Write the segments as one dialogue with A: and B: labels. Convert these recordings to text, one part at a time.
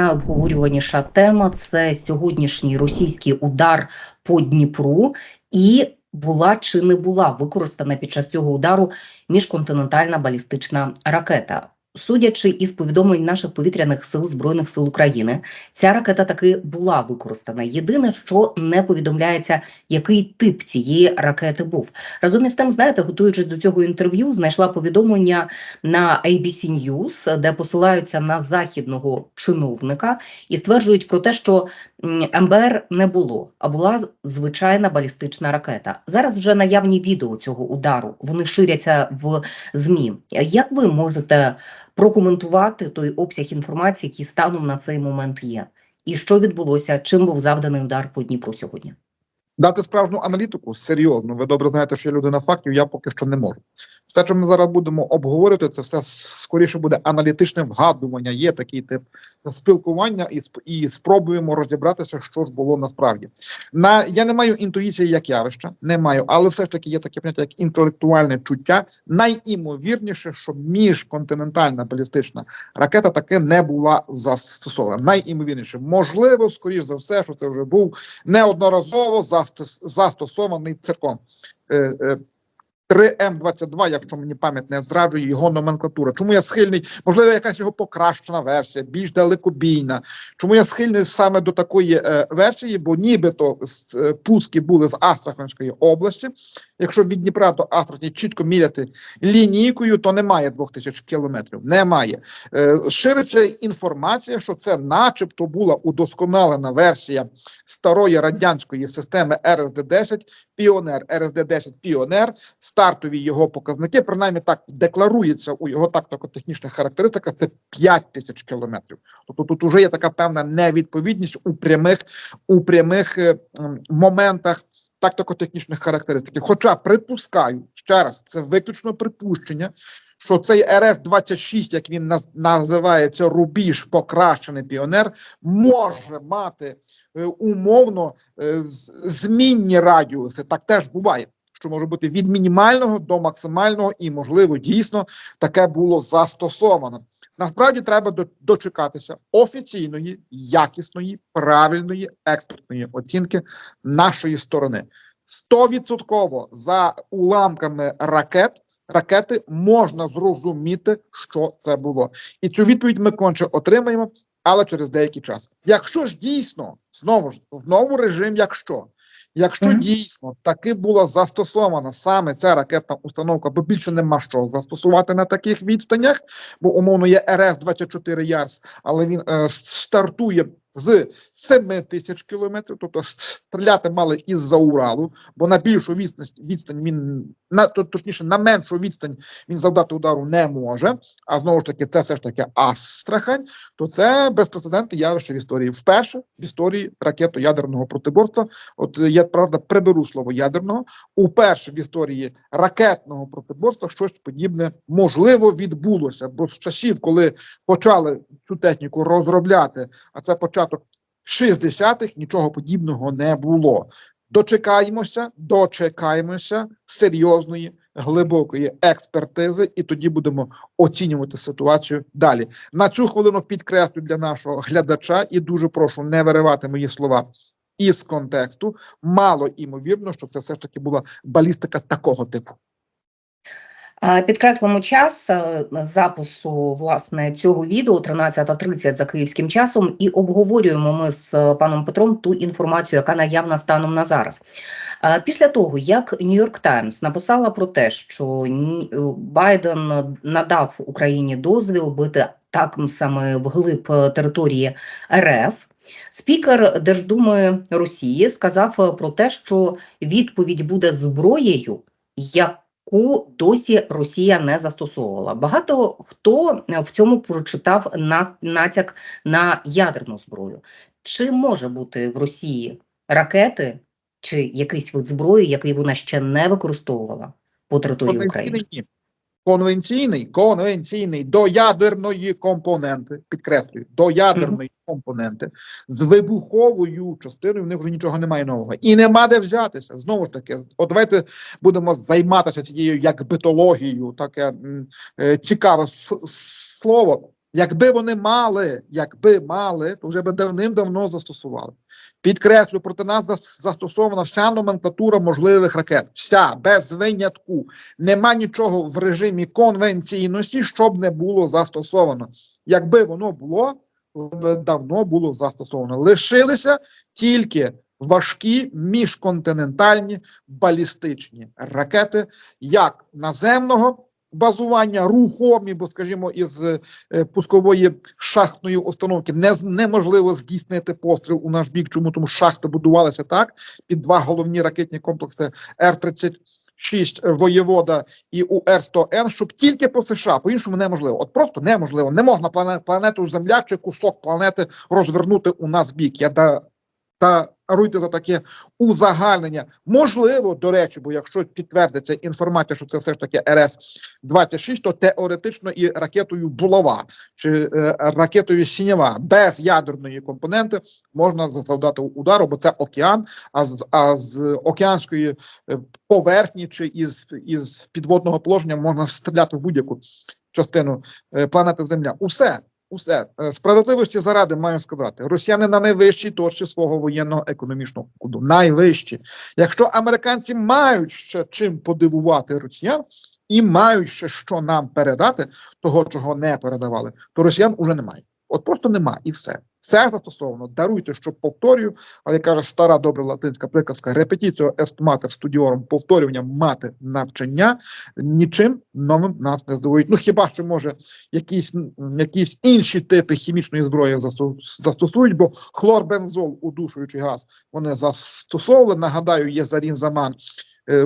A: найобговорюваніша тема це сьогоднішній російський удар по Дніпру, і була чи не була використана під час цього удару міжконтинентальна балістична ракета. Судячи із повідомлень наших повітряних сил збройних сил України, ця ракета таки була використана. Єдине, що не повідомляється, який тип цієї ракети був. Разом із тим, знаєте, готуючись до цього інтерв'ю, знайшла повідомлення на ABC News, де посилаються на західного чиновника і стверджують про те, що МБР не було, а була звичайна балістична ракета. Зараз вже наявні відео цього удару. Вони ширяться в змі. Як ви можете прокоментувати той обсяг інформації, який станом на цей момент є? І що відбулося? Чим був завданий удар по Дніпру сьогодні?
B: Дати справжню аналітику серйозно. Ви добре знаєте, що я людина фактів, я поки що не можу. Все, що ми зараз будемо обговорювати, це все скоріше буде аналітичне вгадування. Є такий тип спілкування, і і спробуємо розібратися, що ж було насправді. На я не маю інтуїції як явища, не маю, але все ж таки є таке поняття, як інтелектуальне чуття. Найімовірніше, що міжконтинентальна балістична ракета таки не була застосована. Найімовірніше, можливо, скоріш за все, що це вже був неодноразово застос- застосований циркон. Е, е, 3М22, якщо мені пам'ять не зраджує його номенклатура. Чому я схильний? Можливо, якась його покращена версія, більш далекобійна. Чому я схильний саме до такої е, версії? Бо нібито е, пуски були з Астраханської області. Якщо від Дніпра до Астрахані чітко міряти лінійкою, то немає 2000 кілометрів. Немає. Е, шириться інформація, що це, начебто, була удосконалена версія старої радянської системи РСД-10 Піонер, РСД-10 Піонер, стартові його показники, принаймні так декларується у його тактико-технічних характеристиках, це 5 тисяч кілометрів. Тобто тут вже є така певна невідповідність у прямих, у прямих е, моментах тактико-технічних характеристик. Хоча припускаю, ще раз, це виключно припущення, що цей РС-26, як він наз- називається, рубіж, покращений піонер, може мати е, умовно е, змінні радіуси. Так теж буває. Що може бути від мінімального до максимального, і можливо дійсно таке було застосовано. Насправді треба дочекатися офіційної, якісної, правильної експертної оцінки нашої сторони. Стовідсотково за уламками ракет ракети можна зрозуміти, що це було, і цю відповідь ми конче отримаємо, але через деякий час. Якщо ж дійсно знову ж знову режим, якщо. Якщо
A: Мгм.
B: дійсно таки була застосована саме ця ракетна установка, бо більше нема що застосувати на таких відстанях, бо умовно є РС-24 Ярс, але він е, стартує з 7 тисяч кілометрів, тобто стріляти мали із-за Уралу, бо на більшу відстань, відстань він на точніше на меншу відстань він завдати удару не може. А знову ж таки, це все ж таки Астрахань, то це безпрецедентне явище в історії. Вперше в історії ракетоядерного протиборства. От я правда приберу слово ядерного. Уперше в історії ракетного протиборства щось подібне можливо відбулося. Бо з часів, коли почали цю техніку розробляти, а це початок 60-х, нічого подібного не було. Дочекаємося, дочекаємося серйозної глибокої експертизи, і тоді будемо оцінювати ситуацію далі. На цю хвилину підкреслю для нашого глядача і дуже прошу не виривати мої слова із контексту. Мало імовірно, що це все ж таки була балістика такого типу.
A: Е, Підкреслимо час е, запису власне цього відео 13.30 за київським часом, і обговорюємо ми з е, паном Петром ту інформацію, яка наявна станом на зараз. Після того, як Нью-Йорк Таймс написала про те, що Байден надав Україні дозвіл бити так саме вглиб території РФ. Спікер Держдуми Росії сказав про те, що відповідь буде зброєю, яку досі Росія не застосовувала. Багато хто е, в цьому прочитав натяк на ядерну зброю. Чи може бути в Росії ракети чи якийсь вид зброї, який вона ще не використовувала по території України?
B: Ні. Конвенційний, конвенційний до ядерної компоненти, підкреслюю, до ядерної компоненти з вибуховою частиною в них вже нічого немає нового. І нема де взятися. Знову ж таки, от давайте будемо займатися цією як битологією, таке е, цікаве слово. Якби вони мали, якби мали, то вже би давним-давно застосували. Підкреслю, проти нас застосована вся номенклатура можливих ракет. Вся без винятку. Нема нічого в режимі конвенційності, щоб не було застосовано. Якби воно було, то би давно було застосовано. Лишилися тільки важкі міжконтинентальні балістичні ракети, як наземного базування, рухомі, бо, скажімо, із е, пускової шахтної установки не, неможливо здійснити постріл у наш бік. Чому? Тому шахти будувалися так під два головні ракетні комплекси Р-36 воєвода і УР-100Н, щоб тільки по США, по-іншому неможливо. От просто неможливо. Не можна планету Земля чи кусок планети розвернути у нас бік. Я да, та руйте за таке узагальнення. Можливо, до речі, бо якщо підтвердиться інформація, що це все ж таки РС-26, то теоретично і ракетою Булава чи е, ракетою Сінєва без ядерної компоненти можна завдати удару, бо це океан, а з, а з океанської е, поверхні чи із, із підводного положення можна стріляти в будь-яку частину е, планети Земля. Усе. Усе Е, справедливості заради маю сказати, росіяни на найвищій точці свого воєнного економічного коду. Найвищі. Якщо американці мають ще чим подивувати росіян і мають ще що нам передати, того чого не передавали, то росіян уже немає. От просто нема і все. Все застосовано. Даруйте, що повторюю, але каже стара добра латинська приказка репетіціо ест матер студіором, повторювання мати навчання нічим новим нас не здивують. Ну хіба що може якісь, якісь інші типи хімічної зброї застосують, бо хлорбензол, удушуючий газ, вони застосовували. Нагадаю, є зарінзаман,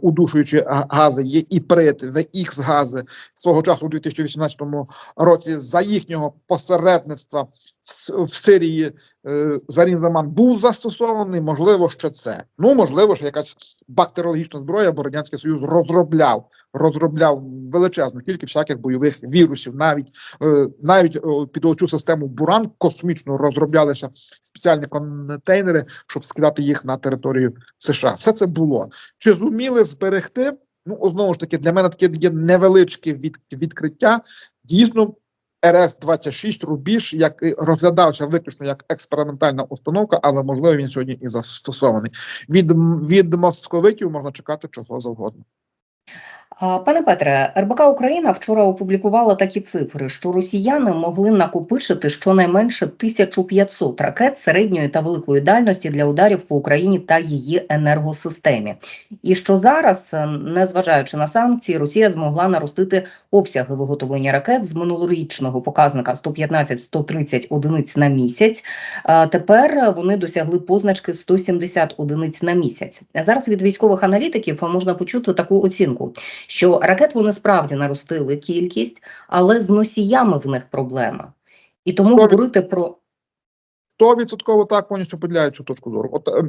B: удушуючі гази, є іприт, ВХ гази. Свого часу у 2018 році за їхнього посередництва в, в Сирії е, Зарінзаман був застосований. Можливо, що це. Ну можливо, що якась бактеріологічна зброя, бо радянський союз розробляв розробляв величезну кількість всяких бойових вірусів. Навіть е, навіть під оцю систему Буран космічно розроблялися спеціальні контейнери, щоб скидати їх на територію США. Все це було. Чи зуміли зберегти? Ну, знову ж таки, для мене таке є невеличке від, відкриття. Дійсно, РС-26 рубіж, як розглядався виключно як експериментальна установка, але можливо він сьогодні і застосований. Від, від московитів можна чекати чого завгодно.
A: Пане Петре, РБК Україна вчора опублікувала такі цифри, що росіяни могли накопичити щонайменше 1500 ракет середньої та великої дальності для ударів по Україні та її енергосистемі. І що зараз, е, незважаючи на санкції, Росія змогла наростити обсяги виготовлення ракет з минулорічного показника 115-130 одиниць на місяць. Тепер вони досягли позначки 170 одиниць на місяць. Зараз від військових аналітиків можна почути таку оцінку, що ракет вони справді наростили кількість, але з носіями в них проблема. І тому
B: Сто від-
A: говорити про
B: Стовідсотково так повністю поділяю цю точку зору. От е,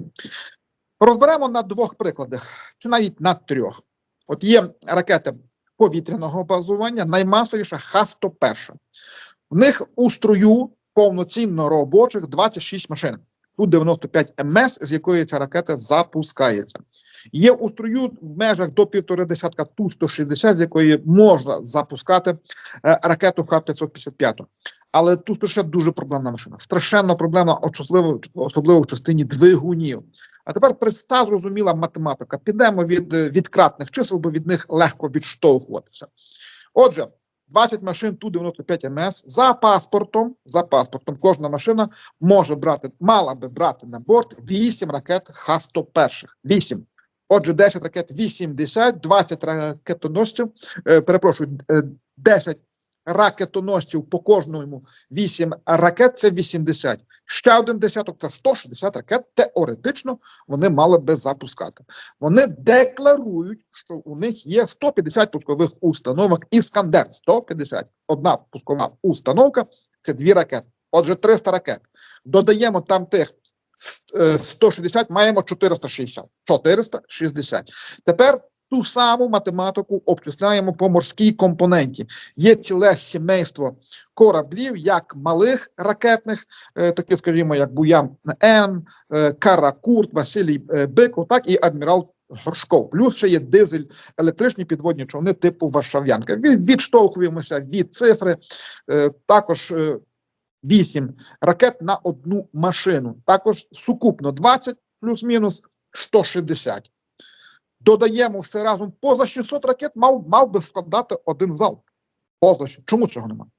B: розберемо на двох прикладах, чи навіть на трьох. От є ракети повітряного базування, наймасовіша Х-101. В них у струю повноцінно робочих 26 машин. Тут 95 МС, з якої ця ракета запускається. Є у струю в межах до півтори десятка Ту-160, з якої можна запускати е, ракету Х-555. Але Ту-160 дуже проблемна машина. Страшенно проблемна, особливо, особливо в частині двигунів. А тепер проста зрозуміла математика. Підемо від, е, від кратних чисел, бо від них легко відштовхуватися. Отже, 20 машин Ту-95 МС за паспортом, за паспортом кожна машина може брати, мала би брати на борт 8 ракет Х-101. 8. Отже, 10 ракет 80, 20 ракетоносців, е, перепрошую, е, 10 ракетоносців по кожному 8 ракет це 80. Ще один десяток це 160 ракет. Теоретично вони мали би запускати. Вони декларують, що у них є 150 пускових установок Іскандер. 150. Одна пускова установка це дві ракети. Отже, 300 ракет. Додаємо там тих е, 160, маємо 460. 460. Тепер ту саму математику обчисляємо по морській компоненті. Є ціле сімейство кораблів, як малих ракетних, е, такі, скажімо, як Буян Н, е, Каракурт, Василій е, Биков, так і адмірал Горшков. Плюс ще є дизель, електричні підводні човни типу Варшав'янка. Відштовхуємося від цифри. Також 8 ракет на одну машину. Також сукупно 20 плюс-мінус 160. Додаємо все разом поза 600 ракет, мав, мав би складати один залп. Поза що- Чому цього немає?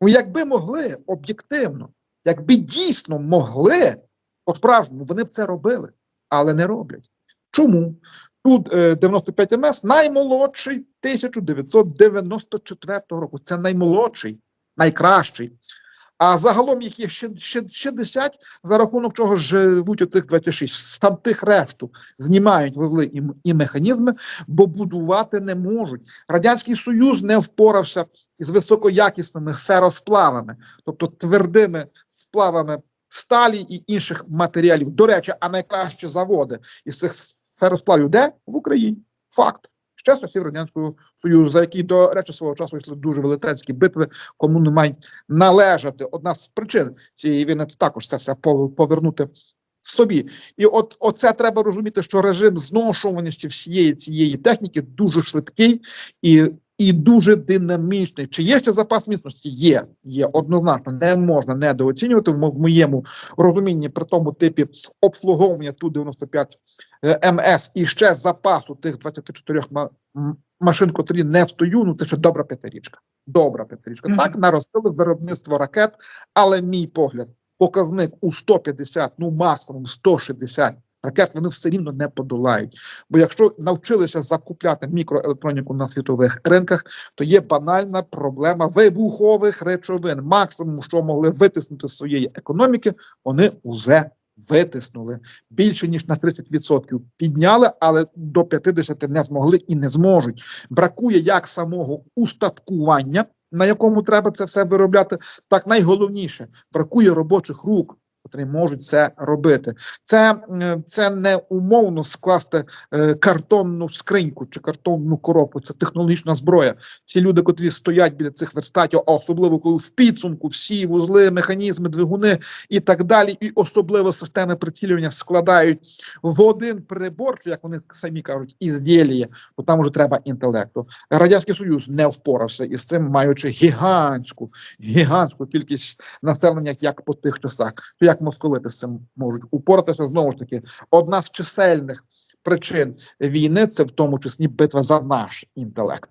B: Ну, якби могли об'єктивно, якби дійсно могли, по-справжньому, вони б це робили, але не роблять. Чому? Тут е, 95 МС наймолодший 1994 року. Це наймолодший, найкращий. А загалом їх є ще, ще, ще 10, за рахунок чого живуть оцих 26. З там тих решту знімають вивли і, і механізми, бо будувати не можуть. Радянський Союз не впорався із високоякісними феросплавами, тобто твердими сплавами сталі і інших матеріалів. До речі, а найкращі заводи із цих феросплавів де? В Україні. Факт. З часу Радянського Союзу, за який, до речі, свого часу йшли дуже велетенські битви, кому не мають належати. Одна з причин цієї війни це також це все пов- повернути собі. І от оце треба розуміти, що режим зношуваності всієї цієї техніки дуже швидкий і, і дуже динамічний. Чи є ще запас міцності? Є, є однозначно, не можна недооцінювати в моєму розумінні при тому типі обслуговування ту 95 е, МС і ще запасу тих 24 ма- машин, котрі не встою, ну це ще добра п'ятирічка. Добра п'ятирічка.
A: Мгм.
B: Так, наростили виробництво ракет, але мій погляд, показник у 150, ну максимум 160 ракет, вони все рівно не подолають. Бо якщо навчилися закупляти мікроелектроніку на світових ринках, то є банальна проблема вибухових речовин. Максимум, що могли витиснути з своєї економіки, вони вже витиснули більше ніж на 30% підняли, але до 50% не змогли і не зможуть. Бракує як самого устаткування, на якому треба це все виробляти, так найголовніше бракує робочих рук. Котрі можуть це робити, це, це не умовно скласти е, картонну скриньку чи картонну коробку. Це технологічна зброя. Ті люди, котрі стоять біля цих верстатів, а особливо коли в підсумку всі вузли, механізми, двигуни і так далі, і особливо системи прицілювання складають в один прибор, що як вони самі кажуть, ізділіє, бо там уже треба інтелекту. Радянський Союз не впорався із цим, маючи гігантську, гігантську кількість населення, як по тих часах. То як московити з цим можуть упоратися? Знову ж таки, одна з чисельних причин війни це в тому числі битва за наш інтелект.